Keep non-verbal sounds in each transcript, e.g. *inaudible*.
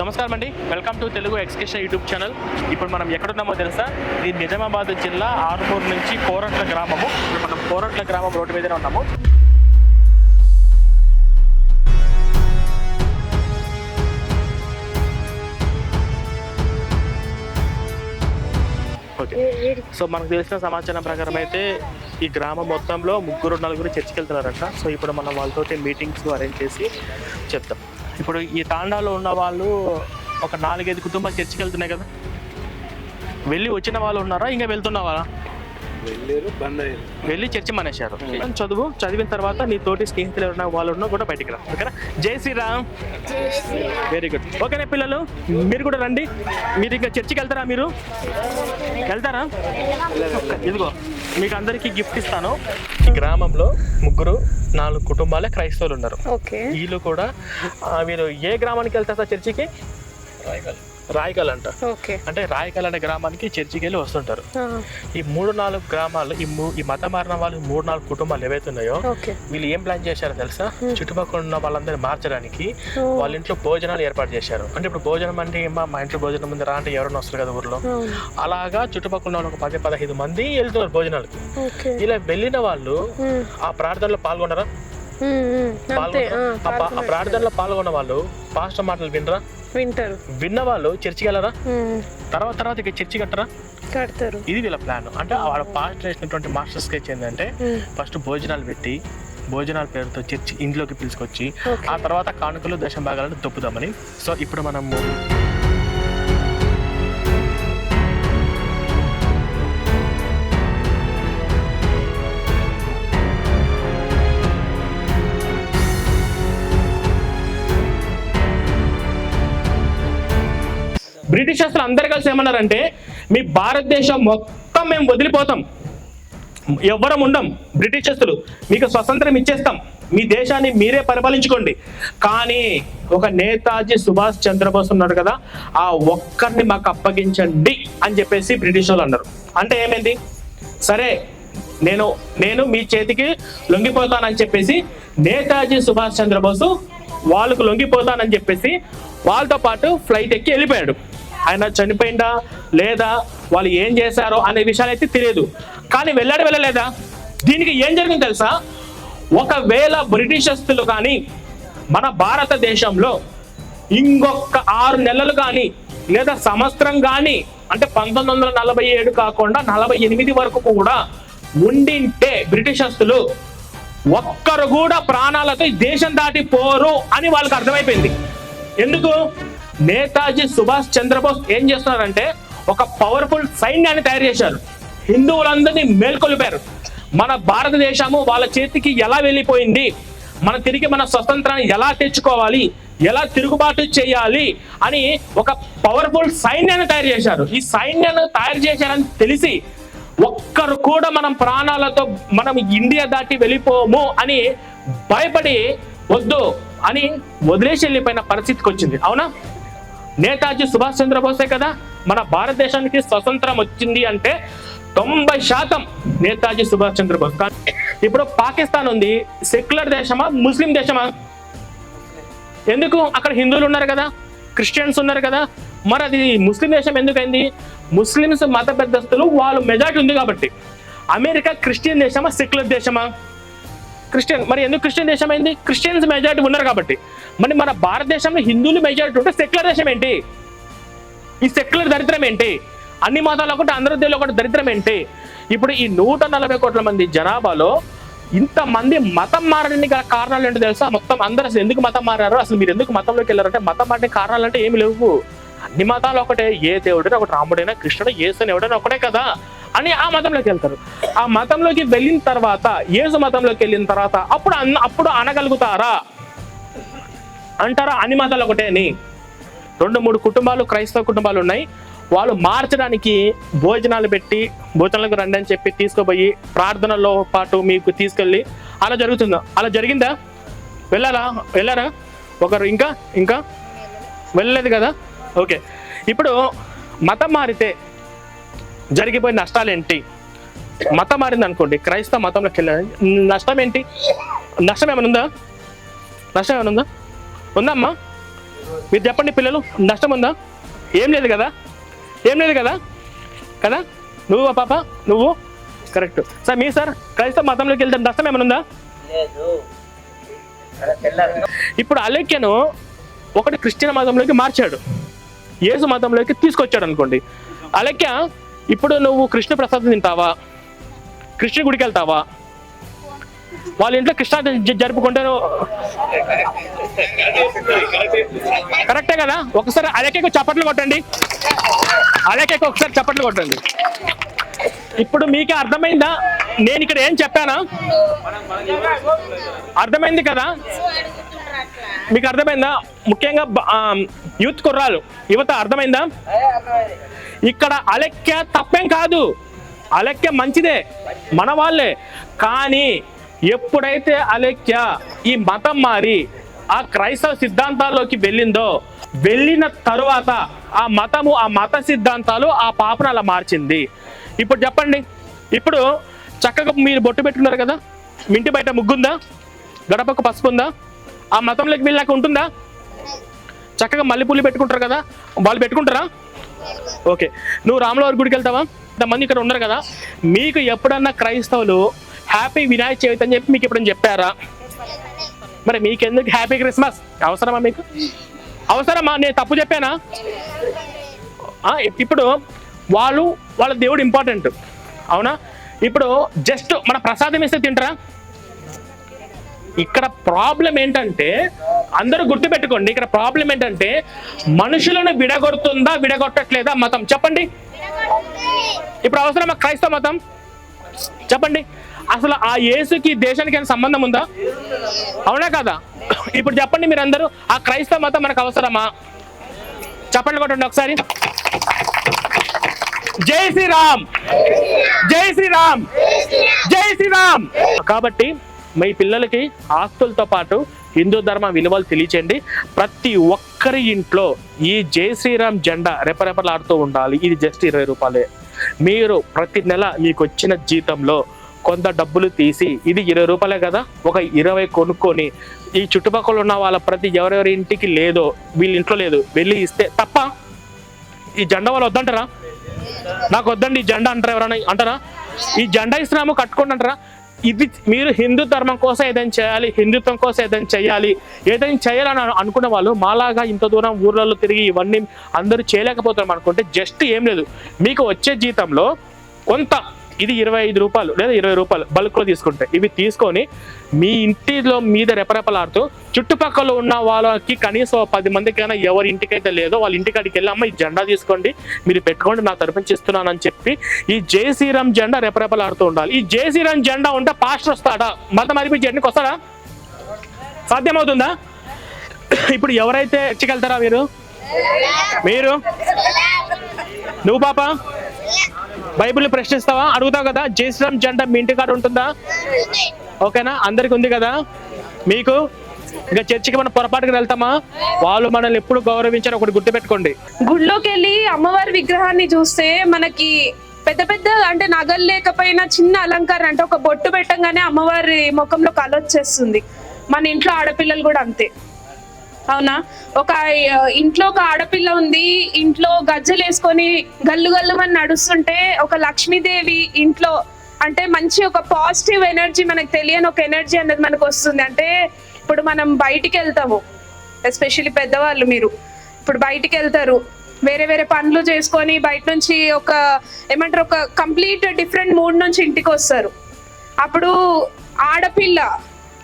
నమస్కారం అండి welcome to Telugu excursion YouTube channel. ఇప్పుడు మనం ఎక్కడున్నామో తెలుసా? ఇది నిజామాబాద్ జిల్లా ఆరుమూరు నుంచి కోరట్ల గ్రామము. ఇప్పుడు మనం కోరట్ల గ్రామం రోడ్డు మీదనే ఉన్నాము. ఓకే. సో మనకు తెలిసిన సమాచారం ప్రకారం అయితే ఈ గ్రామం మొత్తంలో ముగ్గురు నలుగురు చర్చికి వెళ్తున్నారంట సో ఇప్పుడు మనం వాళ్ళతో మీటింగ్స్ అరేంజ్ చేసి చెప్తాం. ఇప్పుడు ఈ తాండాలో ఉన్న వాళ్ళు ఒక నాలుగైదు కుటుంబాలు చర్చికి వెళ్తున్నాయి కదా. వెళ్ళి వచ్చిన వాళ్ళు ఉన్నారా? ఇంకా వెళ్తున్న వాళ్ళా? వెళ్ళారు బంద్ అయ్యారు. వెళ్ళి చర్చి మానేశారు. చదువు? చదివిన తర్వాత నీ తోటి స్నేహితులు ఎవరైనా వాళ్ళు ఉన్నా కూడా బయటికి రా. ఓకేనా? జై శ్రీరామ్. వెరీ గుడ్ ఓకేనా పిల్లలు? మీరు కూడా రండి. మీరు ఇంకా చర్చికి వెళ్తారా మీరు? వెళ్తారా? ఇదిగో. మీకు అందరికీ గిఫ్ట్ ఇస్తాను. ఈ గ్రామంలో ముగ్గురు నాలుగు కుటుంబాలే క్రైస్తవులు ఉన్నారు. ఓకే. వీళ్ళు కూడా ఆ, మీరు ఏ గ్రామానికి వెళ్తారు సార్ చర్చికి? రాయకల్ అంట ఓకే. అంటే రాయకల్ అనే గ్రామానికి చర్చికి వెళ్ళి వస్తుంటారు ఈ మూడు నాలుగు గ్రామాలు ఈ ఈ మత మారిన వాళ్ళు మూడు నాలుగు కుటుంబాలు ఏవైతే ఉన్నాయో వీళ్ళు ఏం ప్లాన్ చేశారో తెలుసా? చుట్టుపక్కల ఉన్న వాళ్ళందరినీ మార్చడానికి. వాళ్ళ ఇంట్లో భోజనాలు ఏర్పాటు చేశారు. అంటే ఇప్పుడు భోజనం అంటే ఏమా మా ఇంట్లో భోజనం ఉంది రా అంటే ఎవరైనా వస్తారు కదా ఊర్లో? అలాగా చుట్టుపక్కల ఉన్న ఒక పది పదహైదు మంది వెళ్తున్నారు భోజనాలకి. ఇలా వెళ్ళిన వాళ్ళు ఆ ప్రార్థనలో పాల్గొనరా ఆ. ప్రార్థనలో పాల్గొన్న వాళ్ళు పాస్టర్ మాటలు వినరా? వింటారు. విన్న వాళ్ళు చర్చికి వెళ్ళరా? తర్వాత తర్వాత ఇక చర్చి కట్టరా? కడతారు. ఇది వీళ్ళ ప్లాన్. అంటే వాళ్ళ పాస్ట్ చేసినటువంటి మాస్టర్ స్కెచ్ ఏంటంటే ఫస్ట్ భోజనాలు పెట్టి భోజనాల పేరుతో చర్చి ఇంట్లోకి పిలుచుకొచ్చి. ఆ తర్వాత కానుకలు దశం భాగాలను దొప్పుదామని సో ఇప్పుడు మనము బ్రిటిషర్స్లు అందరు కలిసి ఏమన్నారంటే మీ భారతదేశం మొత్తం మేము వదిలిపోతాం. ఎవ్వరం ఉండం. బ్రిటిషర్స్లు మీకు స్వతంత్రం ఇచ్చేస్తాం. మీ దేశాన్ని మీరే పరిపాలించుకోండి. కానీ ఒక నేతాజీ సుభాష్ చంద్రబోస్ ఉన్నారు కదా ఆ ఒక్కరిని మాకు అప్పగించండి అని చెప్పేసి బ్రిటిష్ వాళ్ళు అన్నారు. అంటే ఏమైంది? సరే నేను నేను మీ చేతికి లొంగిపోతానని చెప్పేసి నేతాజీ సుభాష్ చంద్రబోసు వాళ్ళకు లొంగిపోతానని చెప్పేసి వాళ్ళతో పాటు ఫ్లైట్ ఎక్కి వెళ్ళిపోయాడు. ఆయన చనిపోయిందా లేదా వాళ్ళు ఏం చేశారో అనే విషయాలు అయితే తెలియదు. కానీ వెళ్ళాడు వెళ్ళలేదా? దీనికి ఏం జరిగింది తెలుసా? ఒకవేళ బ్రిటిషస్తులు కానీ మన భారతదేశంలో ఇంకొక ఆరు నెలలు కానీ లేదా సంవత్సరం కానీ అంటే పంతొమ్మిది వందల నలభై ఏడు కాకుండా నలభై ఎనిమిది వరకు కూడా ఉండింటే బ్రిటిషస్తులు ఒక్కరు కూడా ప్రాణాలతో దేశం దాటి పోరు అని వాళ్ళకి అర్థమైపోయింది. ఎందుకు? నేతాజీ సుభాష్ చంద్రబోస్ ఏం చేస్తున్నారంటే ఒక పవర్ఫుల్ సైన్యాన్ని తయారు చేశారు. హిందువులందరినీ మేల్కొలిపారు. మన భారతదేశము వాళ్ళ చేతికి ఎలా వెళ్ళిపోయింది? మన తిరిగి మన స్వతంత్రాన్ని ఎలా తెచ్చుకోవాలి? ఎలా తిరుగుబాటు చేయాలి? అని ఒక పవర్ఫుల్ సైన్యాన్ని తయారు చేశారు. ఈ సైన్యాన్ని తయారు చేశారని తెలిసి ఒక్కరు కూడా మనం ప్రాణాలతో మనం ఇండియా దాటి వెళ్ళిపోము అని భయపడి వద్దు అని వదిలేసి వెళ్ళిపోయిన పరిస్థితికి వచ్చింది. అవునా? నేతాజీ సుభాష్ చంద్రబోసే కదా? మన భారతదేశానికి స్వతంత్రం వచ్చింది అంటే తొంభై శాతం నేతాజీ సుభాష్ చంద్రబోస్. కానీ ఇప్పుడు పాకిస్తాన్ ఉంది సెక్యులర్ దేశమా ముస్లిం దేశమా? ఎందుకు? అక్కడ హిందువులు ఉన్నారు కదా క్రిస్టియన్స్ ఉన్నారు కదా. మరి అది ముస్లిం దేశం ఎందుకైంది? ముస్లిమ్స్ మత పెద్దస్తులు వాళ్ళు మెజార్టీ ఉంది కాబట్టి. అమెరికా క్రిస్టియన్ దేశమా సెక్యులర్ దేశమా? క్రిస్టియన్ మరి ఎందుకు క్రిస్టియన్ దేశం అయింది? క్రిస్టియన్స్ మెజారిటీ ఉన్నారు కాబట్టి. మరి మన భారతదేశంలో హిందువులు మెజారిటీ ఉంటే సెక్యులర్ దేశం ఏంటి? ఈ సెక్యులర్ దరిద్రం ఏంటి? అన్ని మతాలు ఒకటి అందరి ఒకటి దరిద్రం ఏంటి? ఇప్పుడు ఈ నూట నలభై కోట్ల మంది జనాభాలో ఇంతమంది మతం మారడానికి గల కారణాలు ఏంటో తెలుసా? మొత్తం అందరూ అసలు ఎందుకు మతం మారారు? అసలు మీరు ఎందుకు మతంలోకి వెళ్ళారంటే మతం మారడానికి కారణాలు అంటే ఏమి లేవు. అన్ని మతాలు ఒకటే ఏ దేవుడైనా ఒకటి రాముడైనా కృష్ణుడు ఏసుని ఎవడైనా ఒకటే కదా. అని ఆ మతంలోకి వెళ్తారు. ఆ మతంలోకి వెళ్ళిన తర్వాత యేసు మతంలోకి వెళ్ళిన తర్వాత అప్పుడు అన్న అప్పుడు అనగలుగుతారా? అంటారా అన్ని మతాలు ఒకటే అని. రెండు మూడు కుటుంబాలు క్రైస్తవ కుటుంబాలు ఉన్నాయి. వాళ్ళు మార్చడానికి భోజనాలు పెట్టి భోజనాలకు రండి అని చెప్పి తీసుకుపోయి ప్రార్థనలో పాటు మీకు తీసుకెళ్ళి అలా జరుగుతుందా? అలా జరిగిందా? వెళ్ళారా వెళ్ళారా? ఒకరు ఇంకా? ఇంకా? వెళ్ళలేదు కదా? ఓకే. ఇప్పుడు మతం మారితే జరిగిపోయిన నష్టాలు ఏంటి మతం మారింది అనుకోండి క్రైస్తవ మతంలోకి వెళ్ళాలి నష్టం ఏంటి నష్టం ఏమైనా ఉందా నష్టం ఏమైనా ఉందా ఉందమ్మా? మీరు చెప్పండి పిల్లలు నష్టం ఉందా ఏం లేదు కదా? ఏం లేదు కదా? కదా? నువ్వు పాప? నువ్వు? కరెక్ట్. సార్ మీ సార్ క్రైస్తవ మతంలోకి వెళ్తే నష్టం ఏమైనా ఉందా ఇప్పుడు అలెక్యను ఒకటి క్రిస్టియన్ మతంలోకి మార్చాడు. యేసు మతంలోకి తీసుకొచ్చాడు అనుకోండి. అలెక్య ఇప్పుడు నువ్వు కృష్ణ ప్రసాదం తింటావా? కృష్ణ గుడికి వెళ్తావా? వాళ్ళ ఇంట్లో కృష్ణ జ- కరెక్టే కదా? ఒకసారి అలకేకు చప్పట్లు కొట్టండి. అలకేకు ఒకసారి చప్పట్లు కొట్టండి. ఇప్పుడు మీకే అర్థమైందా? నేను ఇక్కడ ఏం చెప్పానా? అర్థమైంది కదా? మీకు అర్థమైందా? ముఖ్యంగా యూత్ కుర్రాలు యువత అర్థమైందా? ఇక్కడ అలెక్య తప్పేం కాదు. అలెక్య మంచిదే మన వాళ్ళే. కానీ ఎప్పుడైతే అలెక్య ఈ మతం మారి ఆ క్రైస్తవ సిద్ధాంతాల్లోకి వెళ్ళిందో వెళ్ళిన తరువాత ఆ మతము ఆ మత సిద్ధాంతాలు ఆ పాపను అలా మార్చింది. ఇప్పుడు చెప్పండి ఇప్పుడు చక్కగా మీరు బొట్టు పెట్టుకున్నారు కదా? మీ ఇంటి బయట ముగ్గుందా? గడపకు పసుపు ఉందా ఆ మతంలోకి వెళ్ళాక ఉంటుందా? చక్కగా మల్లెపూలు పెట్టుకుంటారు కదా? వాళ్ళు పెట్టుకుంటారా? ఓకే. నువ్వు రాములవారి గుడికి వెళ్తావా? ఇంతమంది ఇక్కడ ఉన్నారు కదా. మీకు ఎప్పుడన్నా క్రైస్తవులు హ్యాపీ వినాయక చవితి అని చెప్పి మీకు ఎప్పుడైనా చెప్పారా? మరి మీకెందుకు హ్యాపీ క్రిస్మస్? అవసరమా మీకు? అవసరమా? నేను తప్పు చెప్పానా? ఆ, ఇప్పుడు వాళ్ళు వాళ్ళ దేవుడు ఇంపార్టెంట్ అవునా? ఇప్పుడు జస్ట్ మన ప్రసాదం ఇస్తే తింటారా? ఇక్కడ ప్రాబ్లం ఏంటంటే అందరూ గుర్తుపెట్టుకోండి ఇక్కడ ప్రాబ్లం ఏంటంటే మనుషులను విడగొడుతుందా విడగొట్టట్లేదా మతం? చెప్పండి. ఇప్పుడు అవసరమా క్రైస్తవ మతం? చెప్పండి. అసలు ఆ యేసుకి దేశానికి ఏమైనా సంబంధం ఉందా? అవునా కదా? ఇప్పుడు చెప్పండి మీరు అందరూ ఆ క్రైస్తవ మతం మనకు అవసరమా? చెప్పండి కొట్టండి ఒకసారి. జై శ్రీరామ్! జై శ్రీరామ్! జై శ్రీరామ్! కాబట్టి మీ పిల్లలకి ఆస్తులతో పాటు హిందూ ధర్మ విలువలు తెలియచేయండి. ప్రతి ఒక్కరి ఇంట్లో ఈ జై శ్రీరామ్ జెండా రెపరెపలాడుతూ ఉండాలి. ఇది జస్ట్ ఇరవై రూపాయలే. మీరు ప్రతి నెల మీకు వచ్చిన జీతంలో కొంత డబ్బులు తీసి ఇది ఇరవై రూపాయలే కదా ఒక ఇరవై కొనుక్కొని ఈ చుట్టుపక్కల ఉన్న వాళ్ళ ప్రతి ఎవరెవరి ఇంటికి లేదో వీళ్ళ ఇంట్లో లేదు వెళ్ళి ఇస్తే తప్ప ఈ జెండా వాళ్ళు వద్దంటారా? నాకు వద్దండి ఈ జెండా అంటారా ఎవరైనా అంటారా? ఈ జెండా ఇస్తున్నాము కట్టుకోండి అంటారా? ఇది మీరు హిందూ ధర్మం కోసం ఏదైనా చేయాలి హిందుత్వం కోసం ఏదైనా చేయాలి ఏదైనా చేయాలని అనుకున్న వాళ్ళు మాలాగా ఇంత దూరం ఊర్లలో తిరిగి ఇవన్నీ అందరూ చేయలేకపోతున్నాం అనుకుంటే జస్ట్ ఏం లేదు. మీకు వచ్చే జీతంలో కొంత ఇది ఇరవై ఐదు రూపాయలు లేదా ఇరవై రూపాయలు బల్క్లో తీసుకుంటే. ఇవి తీసుకొని మీ ఇంటిలో మీద రెపరెపలాడుతూ చుట్టుపక్కల ఉన్న వాళ్ళకి కనీసం పది మందికైనా ఎవరి ఇంటికైతే లేదో వాళ్ళ ఇంటికాడికి వెళ్ళి అమ్మ ఈ జెండా తీసుకోండి మీరు పెట్టుకోండి నా తరపున ఇస్తున్నానని చెప్పి ఈ జై శ్రీరామ్ జెండా రెపరెపలాడుతూ ఉండాలి. ఈ జై శ్రీరామ్ జెండా ఉంటే పాస్టర్ వస్తాడా? మతం అరిపి జెండాకి వస్తాడా? సాధ్యమవుతుందా? ఇప్పుడు ఎవరైతే చర్చికి మీరు? మీరు? నువ్వు పాప? బైబిల్ ప్రశ్నిస్తావా? అడుగుతావు కదా? జై జెండా మీ ఇంటి కాడ ఉంటుందా? ఓకేనా? అందరికి ఉంది కదా? మీకు? ఇంకా చర్చికి మనం పొరపాటుకు వెళ్తామా? వాళ్ళు మనల్ని ఎప్పుడు గౌరవించారు. ఒకటి గుర్తుపెట్టుకోండి గుడిలోకి వెళ్ళి అమ్మవారి విగ్రహాన్ని చూస్తే మనకి పెద్ద పెద్ద అంటే నగలు లేకపోయినా చిన్న అలంకారం అంటే ఒక బొట్టు పెట్టంగానే అమ్మవారి ముఖంలో కలొచ్చేస్తుంది. మన ఇంట్లో ఆడపిల్లలు కూడా అంతే. అవునా? ఒక ఇంట్లో ఒక ఆడపిల్ల ఉంది ఇంట్లో గజ్జలు వేసుకొని గల్లు గల్లు అని నడుస్తుంటే ఒక లక్ష్మీదేవి ఇంట్లో అంటే మంచి ఒక పాజిటివ్ ఎనర్జీ మనకు తెలియని ఒక ఎనర్జీ అనేది మనకు వస్తుంది. అంటే ఇప్పుడు మనం బయటికి వెళ్తాము ఎస్పెషల్లీ పెద్దవాళ్ళు మీరు ఇప్పుడు బయటికి వెళ్తారు వేరే వేరే పనులు చేసుకొని బయట నుంచి ఒక ఏమంటారు ఒక కంప్లీట్ డిఫరెంట్ మూడ్ నుంచి ఇంటికి వస్తారు. అప్పుడు ఆడపిల్ల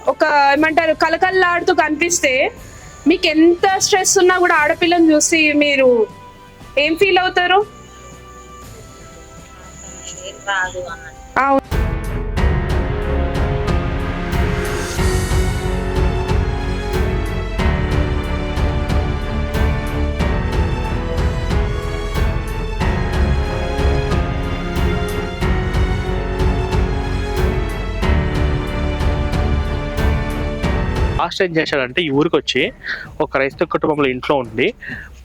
ఒక ఏమంటారు కలకల్లాడుతూ కనిపిస్తే మీకు ఎంత స్ట్రెస్ ఉన్నా కూడా ఆడపిల్లని చూసి మీరు ఏం ఫీల్ అవుతారు? అవును. లాస్ట్ ఏం చేశాడంటే ఈ ఊరికి వచ్చి ఒక క్రైస్తవ కుటుంబంలో ఇంట్లో ఉండి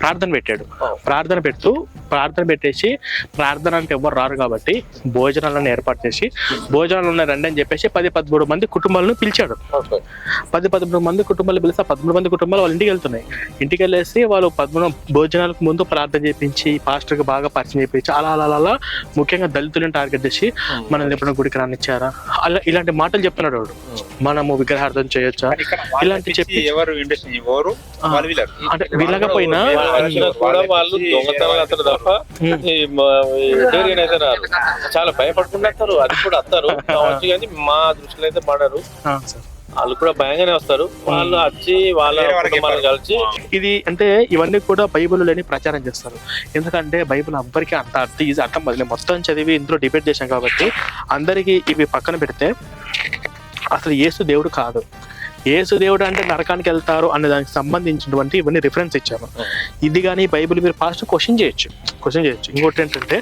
ప్రార్థన పెట్టాడు. ప్రార్థన పెడుతూ ప్రార్థన పెట్టేసి ప్రార్థన అంటే ఎవరు రారు కాబట్టి భోజనాలను ఏర్పాటు చేసి భోజనాలు ఉన్నాయి రండి అని చెప్పేసి పది పదమూడు మంది కుటుంబాలను పిలిచాడు. పది పదమూడు మంది కుటుంబాలు పిలిస్తే పదమూడు మంది కుటుంబాలు వాళ్ళ ఇంటికి వెళ్తున్నాయి. ఇంటికి వెళ్ళేసి వాళ్ళు పదమూడు భోజనాలకు ముందు ప్రార్థన చేయించి పాస్టర్కి బాగా పరిచయం చేయించి అలా అలా అలా ముఖ్యంగా దళితులను టార్గెట్ చేసి మనం ఎప్పుడైనా గుడికి రానిచ్చారా? అలా ఇలాంటి మాటలు చెప్తున్నాడు వాడు. మనము విగ్రహార్థం చేయొచ్చా? ఇలాంటి చెప్పి ఎవరు అంటే వీళ్ళకపోయినా కూడా వాళ్ళు దొంగతనాలు అతను తప్ప అయితే రారు. చాలా భయపడుకుంటూ వస్తారు అది కూడా వస్తారు. కావచ్చు కానీ మా దృష్టిలో అయితే పడరు. ఆ, సార్. వాళ్ళు కూడా భయంగానే వస్తారు. వాళ్ళు వచ్చి వాళ్ళ కుటుంబాలను కలిసి ఇది అంటే ఇవన్నీ కూడా బైబిల్ లేని ప్రచారం చేస్తారు. ఎందుకంటే బైబిల్ అందరికీ అంత అర్థం ఈజీ అర్థం పడలేదు మొత్తం చదివి ఇందులో డిబేట్ చేశాం కాబట్టి అందరికీ ఇవి పక్కన పెడితే అసలు యేసు దేవుడు కాదు. ఏసు దేవుడు అంటే నరకానికి వెళ్తారు అనే దానికి సంబంధించినటువంటి ఇవన్నీ రిఫరెన్స్ ఇచ్చాము. ఇది కానీ బైబిల్ మీరు ఫాస్ట్ క్వశ్చన్ చేయొచ్చు. క్వశ్చన్ చేయొచ్చు. ఇంకోటి ఏంటంటే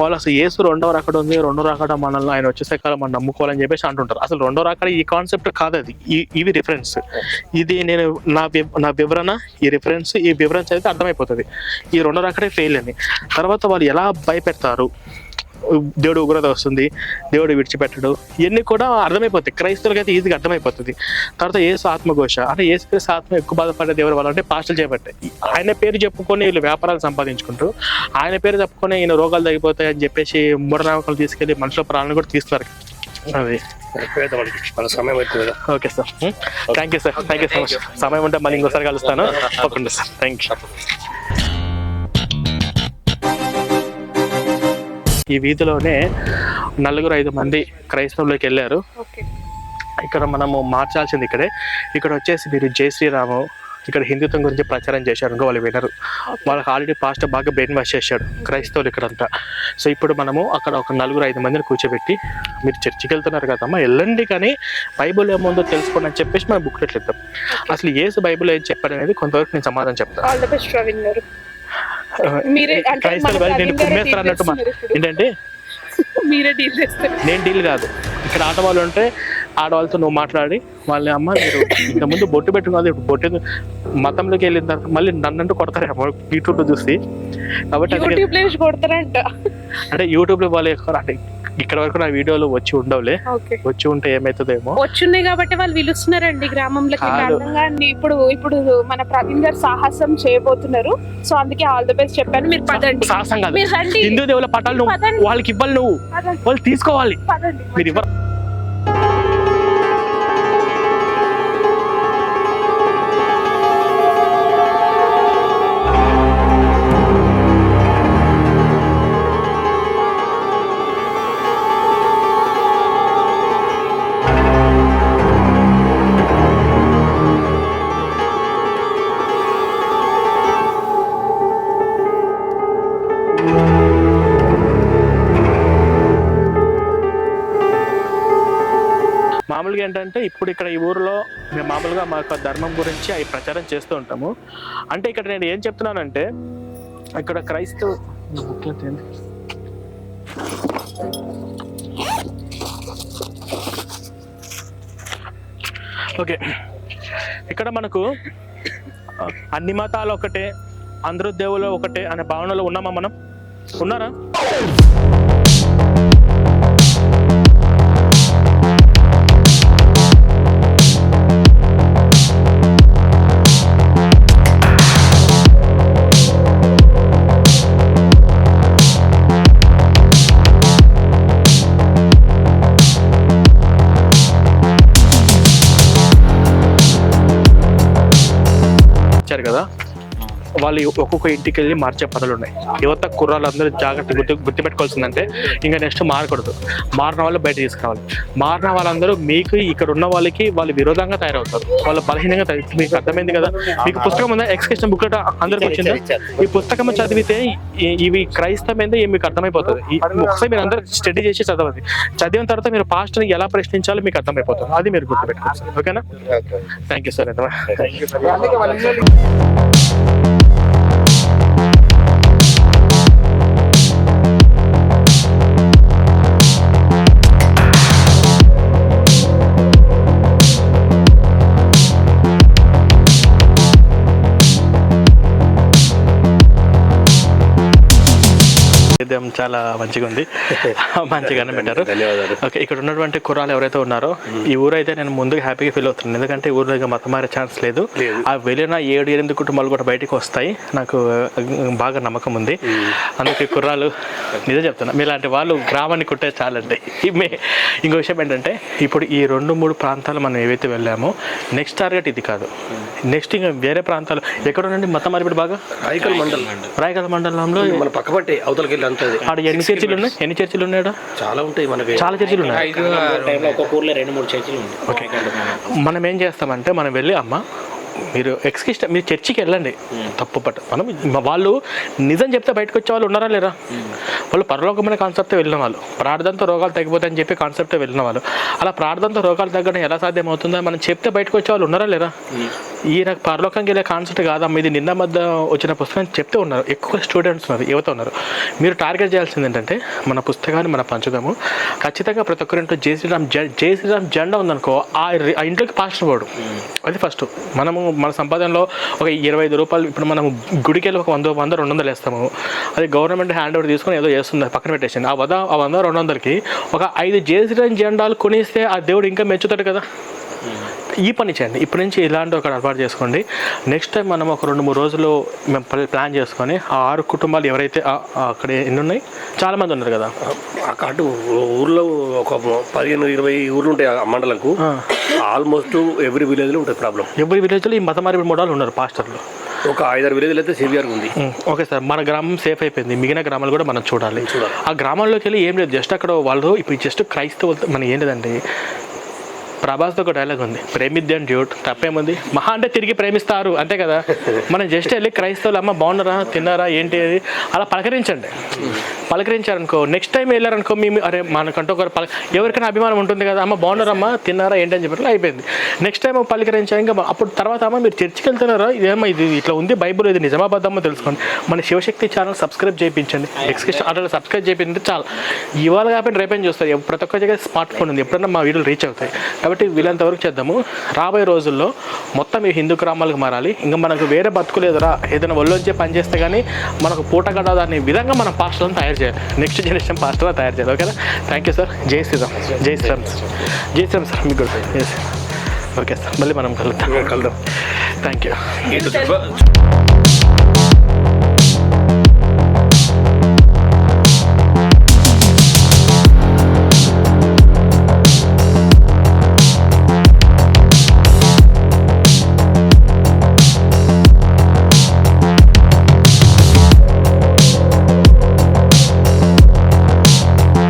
వాళ్ళు అసలు ఏసు రెండవ రాకడ ఉంది రెండో రాకడ మనల్ని ఆయన వచ్చేసరికి మనం నమ్ముకోవాలని చెప్పేసి అంటుంటారు. అసలు రెండో రాకడ ఈ కాన్సెప్ట్ కాదు అది. ఇవి రిఫరెన్స్ ఇది నేను నా నా వివరణ ఈ రిఫరెన్స్ ఈ వివరణ అయితే అర్థమైపోతుంది. ఈ రెండో రాకడే ఫెయిల్ అని. తర్వాత వాళ్ళు ఎలా భయపెడతారు? దేవుడు ఉగ్రత వస్తుంది దేవుడు విడిచిపెట్టడు. ఇవన్నీ కూడా అర్థమైపోతాయి. క్రైస్తవులకి అయితే ఈజీగా అర్థమైపోతుంది. తర్వాత ఏసు ఆత్మఘోష. అంటే ఏసు క్రీస్తు ఆత్మ ఎక్కువ బాధపడే దేవుడు వాళ్ళు అంటే పాస్టల్ చేయబట్టాయి ఆయన పేరు చెప్పుకొని వీళ్ళు వ్యాపారాలు సంపాదించుకుంటూ ఆయన పేరు చెప్పుకొని ఈయన రోగాలు తగ్గిపోతాయి అని చెప్పేసి మూఢనమ్మకాలు తీసుకెళ్ళి మనుషుల ప్రాణాలను కూడా తీస్తున్నారు. అది సమయం okay sir. Thank you sir thank you so much సమయం ఉంటే మళ్ళీ ఇంకోసారి కలుస్తాను. Okay sir. థ్యాంక్ యూ ఈ వీధిలోనే నలుగురు ఐదు మంది క్రైస్తవులోకి వెళ్ళారు. ఇక్కడ మనము మార్చాల్సింది ఇక్కడే. ఇక్కడ వచ్చేసి మీరు జై శ్రీరాము. ఇక్కడ హిందుత్వం గురించి ప్రచారం చేశారు. ఇంకో వాళ్ళు వినరు. వాళ్ళకి ఆల్రెడీ పాస్ట్ బాగా బ్రెయిన్ వాష్ చేశాడు క్రైస్తవులు ఇక్కడంతా. సో ఇప్పుడు మనము అక్కడ ఒక నలుగురు ఐదు మందిని కూర్చోబెట్టి మీరు చర్చికి వెళ్తున్నారు కదమ్మా. వెళ్ళండి కానీ బైబుల్ ఏముందో తెలుసుకోండి అని చెప్పేసి మనం బుక్లెట్లు ఇద్దాం. అసలు ఏసు బైబుల్ ఏం చెప్పాడు అనేది కొంతవరకు నేను సమాధానం చెప్తాను. మీరే *laughs* క్రైస్తవులు కాదు, నేను అన్నట్టు మా-. ఏంటంటే? మీరే డీల్ చేస్తారు. నేను డీల్ కాదు. ఇక్కడ ఆడవాళ్ళు ఉంటే ఆడవాళ్ళతో నువ్వు మాట్లాడి వాళ్ళని అమ్మ మీరు ఇంత ముందు బొట్టు పెట్టుకోవాలి ఇప్పుడు బొట్టు మతంలోకి వెళ్ళిన తర్వాత మళ్ళీ నన్నంటూ కొడతారేమో యూట్యూబ్లో చూసి కాబట్టి అంటే యూట్యూబ్లో వాళ్ళు ఎక్కువ అంటే ఇక్కడ వరకు నా వీడియోలు వచ్చి ఉండవులే. వచ్చి ఉంటే ఏమవుతుందేమో వచ్చున్నాయి కాబట్టి వాళ్ళు పిలుస్తున్నారండి గ్రామంలోకి ఇప్పుడు ఇప్పుడు మన ప్రవీణ్ గారు సాహసం చేయబోతున్నారు. సో అందుకే ఆల్ ద బెస్ట్ చెప్పాను. మీరు పదండి. సాహసం కాదు. హిందూ దేవుల పదండి. వాళ్ళకి ఇవ్వాలి నువ్వు. వాళ్ళు తీసుకోవాలి. పదండి. మీరు ఇవ్వ ఏంటంటే ఇప్పుడు ఇక్కడ ఈ ఊరిలో మేము మామూలుగా మా యొక్క ధర్మం గురించి అవి ప్రచారం చేస్తూ ఉంటాము. అంటే ఇక్కడ నేను ఏం చెప్తున్నానంటే ఇక్కడ క్రైస్తవ ఓకే. ఇక్కడ మనకు అన్ని మతాలు ఒకటే అందరూ దేవుళ్ళు ఒకటే అనే భావనలో ఉన్నామా మనం? ఉన్నారా? ఇచ్చారు కదా? వాళ్ళు ఒక్కొక్క ఇంటికి వెళ్ళి మార్చే పనులు ఉన్నాయి. యువత కుర్రాళ్ళందరూ జాగ్రత్త గుర్తు గుర్తుపెట్టుకోవాల్సిందంటే ఇంకా నెక్స్ట్ మారకూడదు. మారిన వాళ్ళు బయట తీసుకురావాలి. మారిన వాళ్ళందరూ మీకు ఇక్కడ ఉన్న వాళ్ళకి వాళ్ళు విరోధంగా తయారవుతారు. వాళ్ళు బలహీనంగా మీకు అర్థమైంది కదా? మీకు పుస్తకం ఉందా? ఎక్స్కేషన్ బుక్ అందరికి వచ్చిందా? ఈ పుస్తకం చదివితే ఇవి క్రైస్తమైందో ఇవి మీకు అర్థమైపోతుంది? ఈ- ఒకసారి మీరు అందరూ స్టడీ చేసి చదవాలి చదివిన తర్వాత మీరు పాస్టర్ని ఎలా ప్రశ్నించాలో మీకు అర్థమైపోతుంది. అది మీరు గుర్తుపెట్టుకోవాలి. ఓకేనా? థ్యాంక్ యూ సార్ నైవేద్యం చాలా మంచిగా ఉంది. *laughs* మంచిగానే పెట్టారు. ఓకే ఇక్కడ ఉన్నటువంటి కుర్రాలు ఎవరైతే ఉన్నారో ఈ ఊరు అయితే నేను ముందుగా హ్యాపీగా ఫీల్ అవుతున్నాను. ఎందుకంటే ఊరిలో ఇంకా మతం మారే ఛాన్స్ లేదు. ఆ వెళ్ళిన ఏడు ఎనిమిది కుటుంబాలు కూడా బయటికి వస్తాయి. నాకు బాగా నమ్మకం ఉంది. అందుకే కుర్రాలు నిజం చెప్తున్నా మీలాంటి వాళ్ళు గ్రామాన్ని కుట్టే చాలండి. మే ఇంకో విషయం ఏంటంటే ఇప్పుడు ఈ రెండు మూడు ప్రాంతాలు మనం ఏవైతే వెళ్ళామో నెక్స్ట్ టార్గెట్ ఇది కాదు. నెక్స్ట్ ఇంకా వేరే ప్రాంతాలు ఎక్కడ ఉండండి మతం మార్పిడి బాగా? రాయకల్ మండలం. రాయగల మండలంలో మన పక్క పట్టే అవతలకి వెళ్ళి అంతా ఇది. ఆడ ఎన్ని చర్చిలు ఉన్నాయి? ఎన్ని చర్చిలు ఉన్నాయా చాలా ఉంటాయి మనకి. చాలా చర్చిలు ఉన్నాయి. టైంలో ఒక్కొక్క ఊర్లో రెండు మూడు చర్చిలు ఉంది ఓకే. మనం ఏం చేస్తామంటే మనం వెళ్ళి అమ్మ మీరు ఎక్స్కిస్ట్ మీరు చర్చికి వెళ్ళండి. తప్పు పట్ట మనం వాళ్ళు నిజం చెప్తే బయటకు వచ్చే వాళ్ళు ఉన్నారా లేరా? వాళ్ళు పరలోకమైన కాన్సెప్టే వెళ్ళిన వాళ్ళు. ప్రార్థనతో రోగాలు తగ్గిపోతాయని చెప్పి కాన్సెప్టే వెళ్ళిన వాళ్ళు. అలా ప్రార్థనతో రోగాలు తగ్గడం ఎలా సాధ్యం అవుతుందో మనం చెప్తే బయటకు వచ్చే వాళ్ళు ఉన్నారా లేరా? ఈ నాకు పరలోకంకి వెళ్ళే కాన్సెప్ట్ కాదమ్మా ఇది నిన్న మధ్య వచ్చిన పుస్తకం చెప్తే ఉన్నారు. ఎక్కువ స్టూడెంట్స్ ఉన్నారు యువత ఉన్నారు. మీరు టార్గెట్ చేయాల్సింది ఏంటంటే మన పుస్తకాన్ని మన పంచుదాము. ఖచ్చితంగా ప్రతి ఒక్కరింట్లో జై శ్రీరామ్ జ- శ్రీరామ్ జెండా ఉందనుకో ఆ ఇంట్లోకి పాస్టర్ పోడు. అది ఫస్ట్ మనము మన సంపాదనలో ఒక ఇరవై ఐదు రూపాయలు ఇప్పుడు మనం గుడికి వెళ్ళి ఒక వంద వంద రెండు వందలు వేస్తాము. అది గవర్నమెంట్ హ్యాండ్ ఓవర్ తీసుకొని ఏదో చేస్తుంది పక్కన పెట్టేసింది. ఆ వంద ఆ వంద రెండు వందలకి ఒక ఐదు జై శ్రీరామ్ జెండాలు కొనిస్తే ఆ దేవుడు ఇంకా మెచ్చుతాడు కదా. ఈ పని చేయండి. ఇప్పటి నుంచి ఇలాంటి ఒక అలవాటు చేసుకోండి. నెక్స్ట్ టైం మనం ఒక రెండు మూడు రోజులు మేము ప్ల- ప్లాన్ చేసుకొని ఆ ఆరు కుటుంబాలు ఎవరైతే అక్కడ ఎన్ని ఉన్నాయి? చాలా మంది ఉన్నారు కదా. అక్కడ అటు ఊర్లో ఒక పదిహేను ఇరవై ఊర్లు ఉంటాయి ఆ మండలంకు. ఆల్మోస్ట్ ఎవ్రీ విలేజ్లో ఉంటుంది ప్రాబ్లం ఎవరి విలేజ్లో ఈ మత మార్పిడి మోడాలు ఉన్నారు పాస్టర్లు ఒక ఐదారు విలేజ్లు అయితే సివియర్ ఉంది. Okay sir. మన గ్రామం సేఫ్ అయిపోయింది. మిగిలిన గ్రామాలు కూడా మనం చూడాలి. ఆ గ్రామాల్లోకి వెళ్ళి ఏం లేదు. జస్ట్ అక్కడ వాళ్ళు ఇప్పుడు జస్ట్ క్రైస్తవ మన ఏం లేదండి. ప్రభాస్తో ఒక డైలాగ్ ఉంది. ప్రేమిద్దాం డ్యూట్ తప్పేముంది? మహా అంటే తిరిగి ప్రేమిస్తారు అంతే కదా? మనం జస్ట్ వెళ్ళి క్రైస్తవులు అమ్మ బాగున్నారా? తిన్నారా? ఏంటి అది? అలా పలకరించండి. పలకరించారనుకో నెక్స్ట్ టైం వెళ్ళారనుకో మేము అరే మనకంటూ ఒక పల ఎవరికైనా అభిమానం ఉంటుంది కదా? అమ్మ బాగున్నారమ్మా? తిన్నారా? ఏంటి? అని చెప్పి అయిపోయింది. నెక్స్ట్ టైం పలకరించారు ఇంకా అప్పుడు తర్వాత అమ్మ మీరు చర్చికి వెళ్తున్నారా? ఇదేమో ఇది ఇట్లా ఉంది బైబుల్ ఇది నిజమాబద్దమ్మో తెలుసుకోండి. మన శివశక్తి ఛానల్ సబ్స్క్రైబ్ చేయించండి. ఎక్స్క్రిప్షన్ అట్లా సబ్స్క్రైబ్ చేయించండి చాలా. ఇవాళ కాబట్టి రేపేం చూస్తారు? ప్రతి ఒక్క దగ్గర స్మార్ట్ ఫోన్ ఉంది. ఎప్పుడన్నా మా వీడియోలు రీచ్ అవుతాయి. కాబట్టి వీళ్ళంత వరకు చేద్దాము. రాబోయే రోజుల్లో మొత్తం ఈ హిందూ గ్రామాలకు మారాలి. ఇంకా మనకు వేరే బతుకులేదురా ఏదైనా ఒళ్ళొంచే పని చేస్తే కానీ మనకు పూట గడవదు అనే విధంగా మనం పాస్టర్లను తయారు చేయాలి. నెక్స్ట్ జనరేషన్ పాస్టర్లను తయారు చేయాలి. ఓకేనా? థ్యాంక్ యూ సార్ జై శ్రీరామ్. జై శ్రీరామ్ సార్ జై శ్రీరామ్ సార్ మీకు ఓకే సార్ మళ్ళీ మనం కలుద్దాం. కలుద్దాం. Thank you